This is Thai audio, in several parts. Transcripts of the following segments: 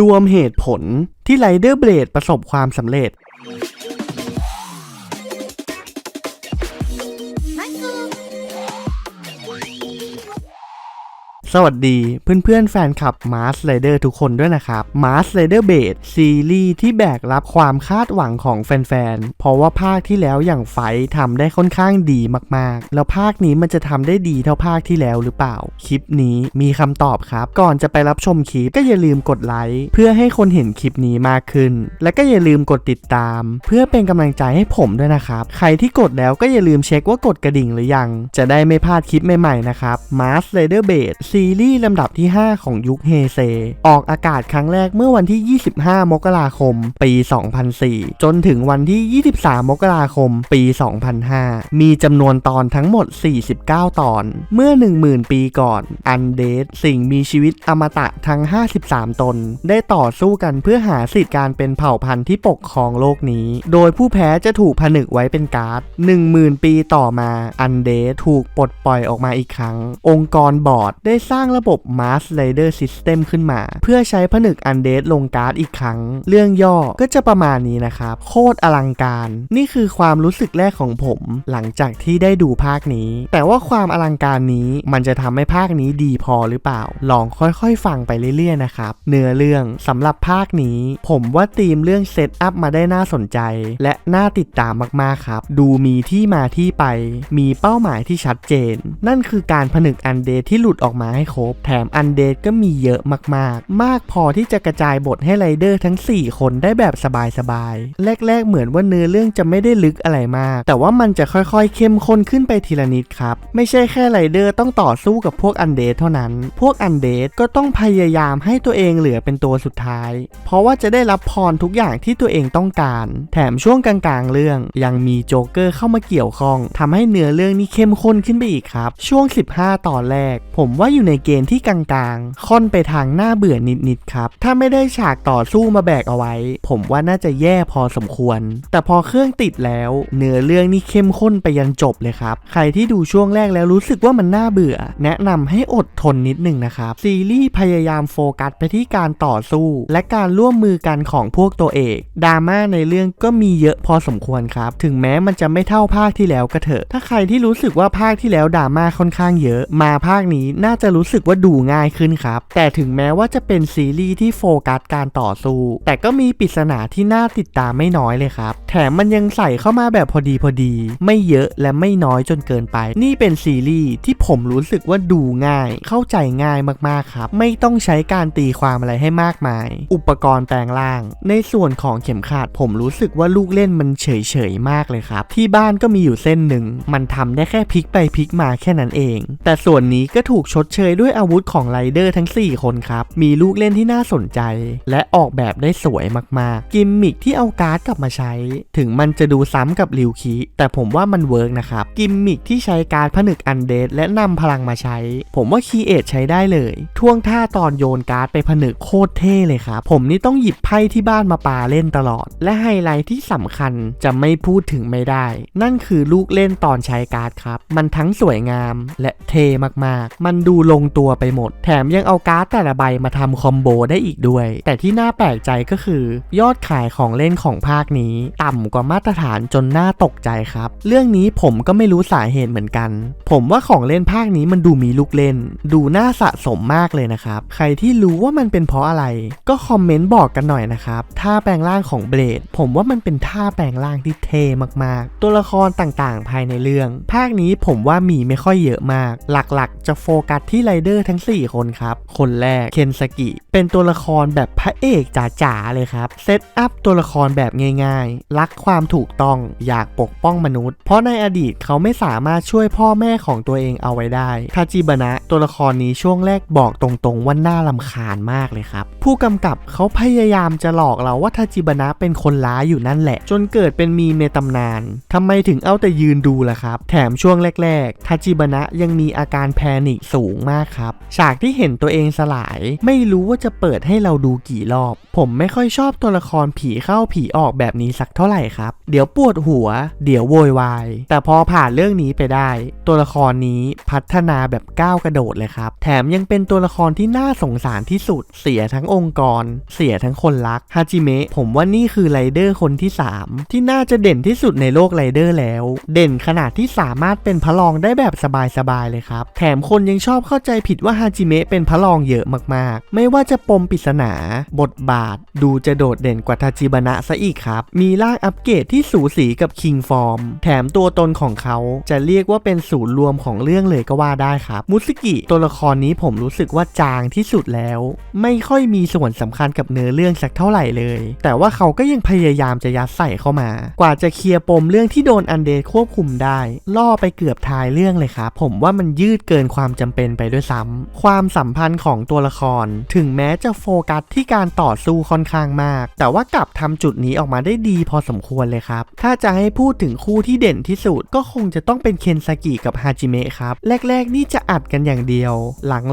รวมเหตุผลที่ไรเดอร์เบลดประสบความสำเร็จ สวัสดีเพื่อนๆแฟนคลับ Mars Rider ทุกคนด้วยนะครับ Mars Rider b a s e ซีรีส์ที่แบกรับความคาดหวังของแฟนๆ เพราะว่าภาคที่แล้วอย่างไฟทำได้ค่อนข้างดีมากๆ แล้วภาคนี้มันจะทำได้ดีเท่าภาคที่แล้วหรือเปล่า คลิปนี้มีคำตอบครับ ก่อนจะไปรับชมคลิปก็อย่าลืมกดไลค์เพื่อให้คนเห็นคลิปนี้มากขึ้น และก็อย่าลืมกดติดตาม เพื่อเป็นกำลังใจให้ผมด้วยนะครับ ใครที่กดแล้วก็อย่าลืมเช็คว่ากดกระดิ่งหรือยัง จะได้ไม่พลาดคลิปใหม่ๆนะครับ Mars Rider b a s e ซีรีส์ลำดับที่ 5 ของยุคเฮเซ ออกอากาศครั้งแรกเมื่อวันที่ 25 มกราคม ปี 2004 จนถึงวันที่ 23 มกราคม ปี 2005 มีจำนวนตอนทั้งหมด 49 ตอน เมื่อ 10,000 ปีก่อน อันเดดสิ่งมีชีวิตอมตะทั้ง 53 ตน ได้ต่อสู้กันเพื่อหาสิทธิการเป็นเผ่าพันธุ์ที่ปกครองโลกนี้ โดยผู้แพ้จะถูกผนึกไว้เป็นการ์ด 10,000 ปีต่อมา อันเดดถูกปลดปล่อยออกมาอีกครั้ง องค์กรบอร์ดได้สร้างระบบ Mars Rider System ขึ้นมา เพื่อใช้ผนึกอันเดดลงการ์ดอีกครั้ง เรื่องย่อก็จะประมาณนี้นะครับ โคตรอลังการ นี่คือความรู้สึกแรกของผม หลังจากที่ได้ดูภาคนี้ แต่ว่าความอลังการนี้มันจะทำให้ภาคนี้ดีพอหรือเปล่า ลองค่อยๆ ฟังไปเรื่อยๆนะครับ เนื้อเรื่องสำหรับภาคนี้ ผมว่าธีมเรื่องเซตอัพมาได้น่าสนใจ และน่าติดตามมากๆครับ ดูมีที่มาที่ไป มีเป้าหมายที่ชัดเจน นั่นคือการผนึกอันเดดที่หลุดออกมาให้ครบ แถมอันเดดก็มีเยอะมากๆ มากพอที่จะกระจายบทให้ไรเดอร์ทั้ง 4 คนได้แบบสบายๆ แรกๆ เหมือนว่าเนื้อเรื่องจะไม่ได้ลึกอะไรมาก แต่ว่ามันจะค่อยๆ เข้มข้นขึ้นไปทีละนิดครับ ไม่ใช่แค่ไรเดอร์ต้องต่อสู้กับพวกอันเดดเท่านั้น พวกอันเดดก็ต้องพยายามให้ตัวเองเหลือเป็นตัวสุดท้าย เพราะว่าจะได้รับพรทุกอย่างที่ตัวเองต้องการ แถมช่วงกลางๆ เรื่อง ยังมีโจ๊กเกอร์เข้ามาเกี่ยวข้องทำให้เนื้อเรื่องนี้เข้มข้นขึ้นไปอีกครับ ช่วง 15 ตอนแรก ผมว่าอยู่ในเกณฑ์ที่กลางๆ ค่อนไปทางหน้าเบื่อนิดๆครับ ถ้าไม่ได้ฉากต่อสู้มาแบกเอาไว้ ผมว่าน่าจะแย่พอสมควร แต่พอเครื่องติดแล้ว เนื้อเรื่องนี่เข้มข้นไปยันจบเลยครับ ใครที่ดูช่วงแรกแล้วรู้สึกว่ามันน่าเบื่อ แนะนำให้อดทนนิดหนึ่งนะครับ ซีรีส์พยายามโฟกัสไปที่การต่อสู้ และการร่วมมือกันของพวกตัวเอกดราม่าในเรื่องก็มีเยอะพอสมควรครับ ถึงแม้มันจะไม่เท่าภาคที่แล้วก็เถอะ ถ้าใครที่รู้สึกว่าภาคที่แล้วดราม่าค่อนข้างเยอะ มาภาคนี้น่าจะรู้สึกว่าดูง่ายขึ้นครับ แต่ถึงแม้ว่าจะเป็นซีรีส์ที่โฟกัสการต่อสู้ แต่ก็มีปริศนาที่น่าติดตามไม่น้อยเลยครับ แถมมันยังใส่เข้ามาแบบพอดีพอดี ไม่เยอะและไม่น้อยจนเกินไป นี่เป็นซีรีส์ที่ผมรู้สึกว่าดูง่าย เข้าใจง่ายมากๆครับ ไม่ต้องใช้การตีความอะไรให้มากมาย อุปกรณ์แปลงร่าง ในส่วนของเข็มขัดผมรู้สึกว่าลูกเล่นมันเฉยๆมากเลยครับ ที่บ้านก็มีอยู่เส้นหนึ่ง มันทำได้แค่พลิกไปพลิกมาแค่นั้นเอง แต่ส่วนนี้ก็ถูกชดเชยด้วยอาวุธของไรเดอร์ทั้ง 4 คนครับ มีลูกเล่นที่น่าสนใจ และออกแบบได้สวยมากๆ กิมมิคที่เอาการ์ดกลับมาใช้ ถึงมันจะดูซ้ำกับริวคิแต่ผมว่ามันเวิร์กนะครับ กิมมิคที่ใช้การ์ดผนึกอันเดดและนำพลังมาใช้ ผมว่าคีเอทใช้ได้เลย ท่วงท่าตอนโยนการ์ดไปผนึกโคตรเท่เลยครับ ผมนี่ต้องหยิบไพ่ที่บ้านมาปาเล่นตลอด และไฮไลท์ที่สำคัญจะไม่พูดถึงไม่ได้ นั่นคือลูกเล่นตอนใช้การ์ดครับ มันทั้งสวยงามและเท่มากๆ มันดูลงตัวไปหมด แถมยังเอาการ์ดแต่ละใบมาทำคอมโบได้อีกด้วย แต่ที่น่าแปลกใจก็คือ ยอดขายของเล่นของภาคนี้ ต่ำกว่ามาตรฐานจนน่าตกใจครับ เรื่องนี้ผมก็ไม่รู้สาเหตุเหมือนกัน ผมว่าของเล่นภาคนี้มันดูมีลูกเล่น ดูน่าสะสมมากเลยนะครับ ใครที่รู้ว่ามันเป็นเพราะอะไร ก็คอมเมนต์บอกกันหน่อยนะครับท่าแปลงร่างของเบลดผมว่ามันเป็นท่าแปลงร่างที่เท่มากๆ ตัวละครต่างๆ ภายในเรื่อง ภาคนี้ผมว่ามีไม่ค่อยเยอะมาก หลักๆ จะโฟกัสที่ไรเดอร์ทั้ง 4 คนครับ คนแรกเคนสกิ เป็นตัวละครแบบพระเอกจ๋าๆเลยครับ เซตอัพตัวละครแบบง่ายๆ รักความถูกต้องอยากปกป้องมนุษย์ เพราะในอดีตเขาไม่สามารถช่วยพ่อแม่ของตัวเองเอาไว้ได้ทาจิบนะตัวละครนี้ช่วงแรกบอกตรงๆว่าน่าลำคาญมากเลยครับ ผู้กำกับเขาพยายามจะหลอกเราว่าทาจิบนะเป็นคนร้ายอยู่นั่นแหละ จนเกิดเป็นมีในตำนานทำไมถึงเอาแต่ยืนดูล่ะครับ แถมช่วงแรกๆทาจิบนะยังมีอาการแพนิคสูงมากครับ ฉากที่เห็นตัวเองสลาย ไม่รู้ว่าจะเปิดให้เราดูกี่รอบ ผมไม่ค่อยชอบตัวละครผีเข้าผีออกแบบนี้สักเท่าไหร่ครับ เดี๋ยวปวดหัว เดี๋ยวโวยวาย แต่พอผ่านเรื่องนี้ไปได้ ตัวละครนี้พัฒนาแบบก้าวกระโดดเลยครับ แถมยังเป็นตัวละครที่น่าสงสารที่สุด เสียทั้งองค์กร เสียทั้งคนรัก ฮาจิเมะ ผมว่านี่คือไรเดอร์คนที่ 3 ที่น่าจะเด่นที่สุดในโลกไรเดอร์แล้ว เด่นขนาดที่สามารถเป็นพระรองได้แบบสบายๆเลยครับ แถมคนยังชอบเข้าาใจผิดว่าฮาจิเมะเป็นพระรองเยอะมากๆ ไม่ว่าจะปมปริศนา บทบาท ดูจะโดดเด่นกว่าทาจิบนะซะอีกครับ มีร่างอัปเกรดที่สูสีกับคิงฟอร์ม แถมตัวตนของเขาจะเรียกว่าเป็นศูนย์รวมของเรื่องเลยก็ว่าได้ครับ มุสกิตัวละครนี้ผมรู้สึกว่าจางที่สุดแล้ว ไม่ค่อยมีส่วนสำคัญกับเนื้อเรื่องสักเท่าไหร่เลย แต่ว่าเขาก็ยังพยายามจะยัดใส่เข้ามา กว่าจะเคลียร์ปมเรื่องที่โดนอันเดควบคุมได้ ล่อไปเกือบท้ายเรื่องเลยครับผมว่ามันยืดเกินความจำเป็นไปด้วยซ้ำความสัมพันธ์ของตัวละคร ถึงแม้จะโฟกัสที่การต่อสู้ค่อนข้างมาก แต่ว่ากลับทำจุดนี้ออกมาได้ดีพอสมควรเลยครับ ถ้าจะให้พูดถึงคู่ที่เด่นที่สุด ก็คงจะต้องเป็นเคนซากิกับฮาจิเมะครับ แรก ๆ นี่จะอัดกันอย่างเดียว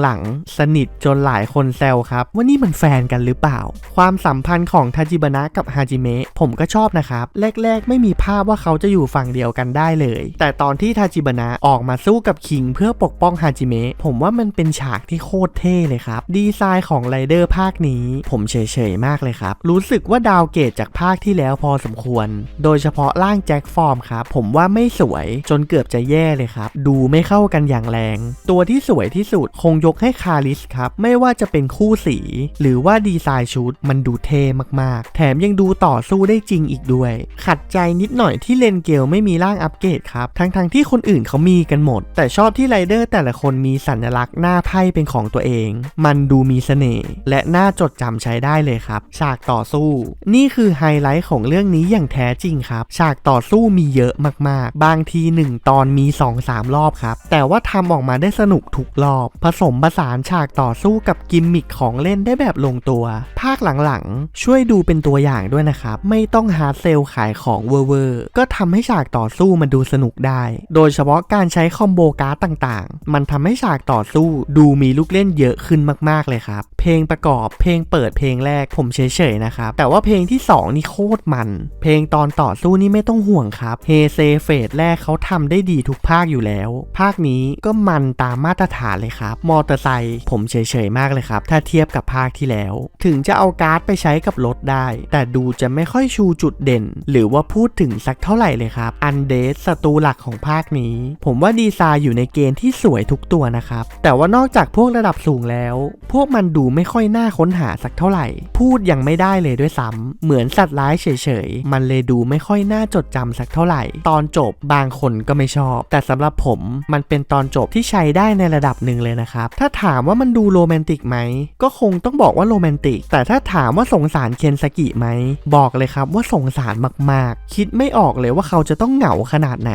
หลังๆ สนิทจนหลายคนแซวครับ ว่านี่มันแฟนกันหรือเปล่า ความสัมพันธ์ของทาจิบานะกับฮาจิเมะผมก็ชอบนะครับ แรก ๆ ไม่มีภาพว่าเขาจะอยู่ฝั่งเดียวกันได้เลย แต่ตอนที่ทาจิบานะออกมาสู้กับคิงเพื่อปกป้องฮาจิเมะผมว่ามันเป็นฉากที่โคตรเท่เลยครับ ดีไซน์ของไรเดอร์ภาคนี้ ผมเฉยๆมากเลยครับ รู้สึกว่าดาวเกตจากภาคที่แล้วพอสมควร โดยเฉพาะร่างแจ็คฟอร์มครับ ผมว่าไม่สวยจนเกือบจะแย่เลยครับ ดูไม่เข้ากันอย่างแรง ตัวที่สวยที่สุดคงยกให้คาริสครับ ไม่ว่าจะเป็นคู่สี หรือว่าดีไซน์ชุด มันดูเท่มากๆ แถมยังดูต่อสู้ได้จริงอีกด้วย ขัดใจนิดหน่อยที่เลนเกลไม่มีร่างอัปเกรดครับทั้งๆที่คนอื่นเขามีกันหมด แต่ชอบที่ไรเดอร์แต่ละคนมีสัญลักษณ์หน้าไพ่เป็นของตัวเอง มันดูมีเสน่ห์และน่าจดจำใช้ได้เลยครับ ฉากต่อสู้ นี่คือไฮไลท์ของเรื่องนี้อย่างแท้จริงครับ ฉากต่อสู้มีเยอะมากๆ บางที 1 ตอนมี 2-3 รอบครับ แต่ว่าทำออกมาได้สนุกทุกรอบ ผสมผสานฉากต่อสู้กับกิมมิคของเล่นได้แบบลงตัว ภาคหลังๆ ช่วยดูเป็นตัวอย่างด้วยนะครับ ไม่ต้องฮาเซลขายของเวอร์ก็ทำให้ฉากต่อสู้มันดูสนุกได้ โดยเฉพาะการใช้คอมโบการ์ดต่างๆ มันทำให้ฉากต่อสู้ดูมีลูกเล่นเยอะขึ้นมากๆเลยครับ เพลงประกอบ เพลงเปิดเพลงแรกผมเฉยๆนะครับ แต่ว่าเพลงที่ 2 นี่โคตรมัน เพลงตอนต่อสู้นี่ไม่ต้องห่วงครับเฮเซเฟสแรกเขาทำได้ดีทุกภาคอยู่แล้ว ภาคนี้ก็มันตามมาตรฐานเลยครับมอเตอร์ไซค์ผมเฉยๆมากเลยครับ ถ้าเทียบกับภาคที่แล้ว ถึงจะเอาการ์ดไปใช้กับรถได้ แต่ดูจะไม่ค่อยชูจุดเด่น หรือว่าพูดถึงสักเท่าไหร่เลยครับอันเดสศัตรูหลักของภาคนี้ ผมว่าดีไซน์อยู่ในเกณฑ์ที่สวยทุกตัวนะครับแต่ว่านอกจากพวกระดับสูงแล้ว พวกมันดูไม่ค่อยน่าค้นหาสักเท่าไหร่ พูดยังไม่ได้เลยด้วยซ้ำเหมือนสัตว์ร้ายเฉยๆ มันเลยดูไม่ค่อยน่าจดจำสักเท่าไหร่ ตอนจบบางคนก็ไม่ชอบ แต่สำหรับผมมันเป็นตอนจบที่ใช้ได้ในระดับหนึ่งเลยนะครับ ถ้าถามว่ามันดูโรแมนติกไหม ก็คงต้องบอกว่าโรแมนติก แต่ถ้าถามว่าสงสารเคนสกิไหม บอกเลยครับว่าสงสารมากๆ คิดไม่ออกเลยว่าเขาจะต้องเหงาขนาดไหน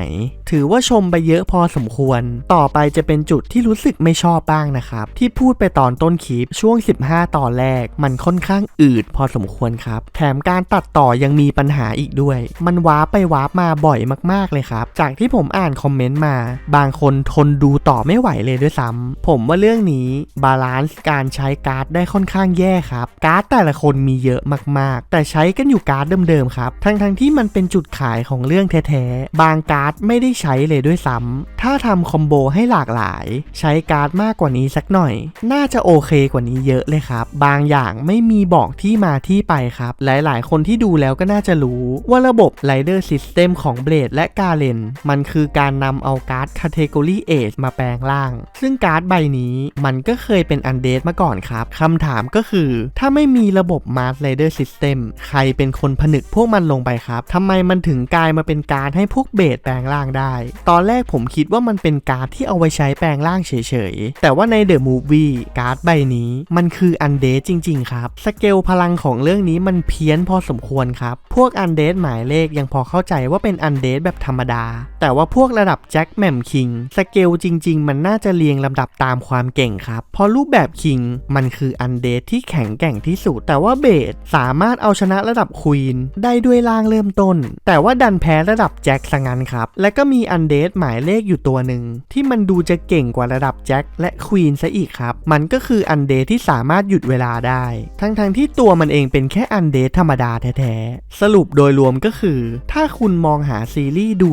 ถือว่าชมไปเยอะพอสมควร ต่อไปจะเป็นจุดที่รู้สึกไม่ชอบบ้างนะครับ ที่พูดไปตอนต้นคลิปช่วง15ตอนแรก มันค่อนข้างอืดพอสมควรครับ แถมการตัดต่อยังมีปัญหาอีกด้วย มันว้าไปว้ามาบ่อยมากๆเลยครับ จากที่ผมอ่านคอมเมนต์มา บางคนทนดูต่อไม่ไหวเลยด้วยซ้ำผมว่าเรื่องนี้บาลานซ์การใช้การ์ดได้ค่อนข้างแย่ครับ การ์ดแต่ละคนมีเยอะมากๆ แต่ใช้กันอยู่การ์ดเดิมๆครับ ทั้งๆที่มันเป็นจุดขายของเรื่องแท้ๆ บางการ์ดไม่ได้ใช้เลยด้วยซ้ำถ้าทำคอมโบให้หลากหลาย ใช้การ์ดมากกว่านี้สักหน่อย น่าจะโอเคกว่านี้เยอะเลยครับ บางอย่างไม่มีบอกที่มาที่ไปครับ หลายๆ คนที่ดูแล้วก็น่าจะรู้ว่าระบบ Rider System ของเบลดและกาเลนมันคือการนำเอาการ์ด Category Age มาแปลงร่าง ซึ่งการ์ดใบนี้มันก็เคยเป็นอันเดตมาก่อนครับคำถามก็คือถ้าไม่มีระบบ Mars Rider System ใครเป็นคนผนึกพวกมันลงไปครับทำไมมันถึงกลายมาเป็นการ์ดให้พวกเบสแปลงร่างได้ ตอนแรกผมคิดว่ามันเป็นการ์ดที่เอาไว้ใช้แปลงร่างเฉยๆ แต่ว่าใน The Movie การ์ดใบนี้มันคืออันเดจริง ๆ ครับ สเกลพลังของเรื่องนี้มันเพี้ยนพอสมควรครับ พวกอันเดจหมายเลขยังพอเข้าใจว่าเป็นอันเดจแบบธรรมดา แต่ว่าพวกระดับแจ็คแหม่มคิงสเกลจริง ๆ มันน่าจะเรียงลำดับตามความเก่งครับ เพราะรูปแบบคิงมันคืออันเดจที่แข็งแกร่งที่สุด แต่ว่าเบสสามารถเอาชนะระดับควีนได้ด้วยร่างเริ่มต้น แต่ว่าดันแพ้ระดับแจ็คซะงั้นครับ และก็มีอันเดจหมายเลขอยู่ตัวหนึ่งที่มันดูจะเก่งกว่าระดับแจ็คและควีนซะอีกครับ มันก็คืออันเดจที่สามารถหยุดเวลาได้ ทั้งๆที่ตัวมันเองเป็นแค่อันเดทธรรมดาแท้ๆ สรุปโดยรวมก็คือ ถ้าคุณมองหาซีรีส์ดู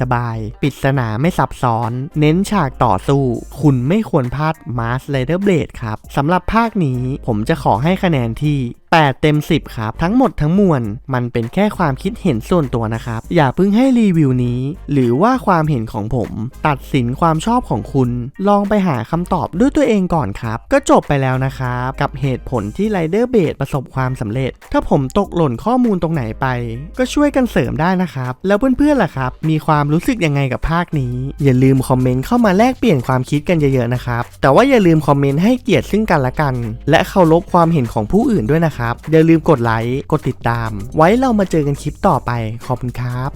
สบายๆ ปริศนาไม่ซับซ้อน เน้นฉากต่อสู้ คุณไม่ควรพลาด Mars Rider Blade ครับ สำหรับภาคนี้ผมจะขอให้คะแนนที่ 8 เต็ม 10 ครับ ทั้งหมดทั้งมวลมันเป็นแค่ความคิดเห็นส่วนตัวนะครับ อย่าเพิ่งให้รีวิวนี้ หรือว่าความเห็นของผม ตัดสินความชอบของคุณ ลองไปหาคำตอบด้วยตัวเองก่อนครับ ก็จบไปแล้วนะครับ กับเหตุผลที่ Rider b a d ประสบความสำเร็จ ถ้าผมตกหล่นข้อมูลตรงไหนไป ก็ช่วยกันเสริมได้นะครับ แล้วเพื่อนๆล่ะครับ มีความรู้สึกยังไงกับภาคนี้ อย่าลืมคอมเมนต์เข้ามาแลกเปลี่ยนความคิดกันเยอะๆนะครับแต่ว่าอย่าลืมคอมเมนต์ให้เกียรติซึ่งกันและกัน และเคารพความเห็นของผู้อื่นด้วยนะครับนะครับ อย่าลืมกดไลค์ กดติดตาม ไว้เรามาเจอกันคลิปต่อไป ขอบคุณครับ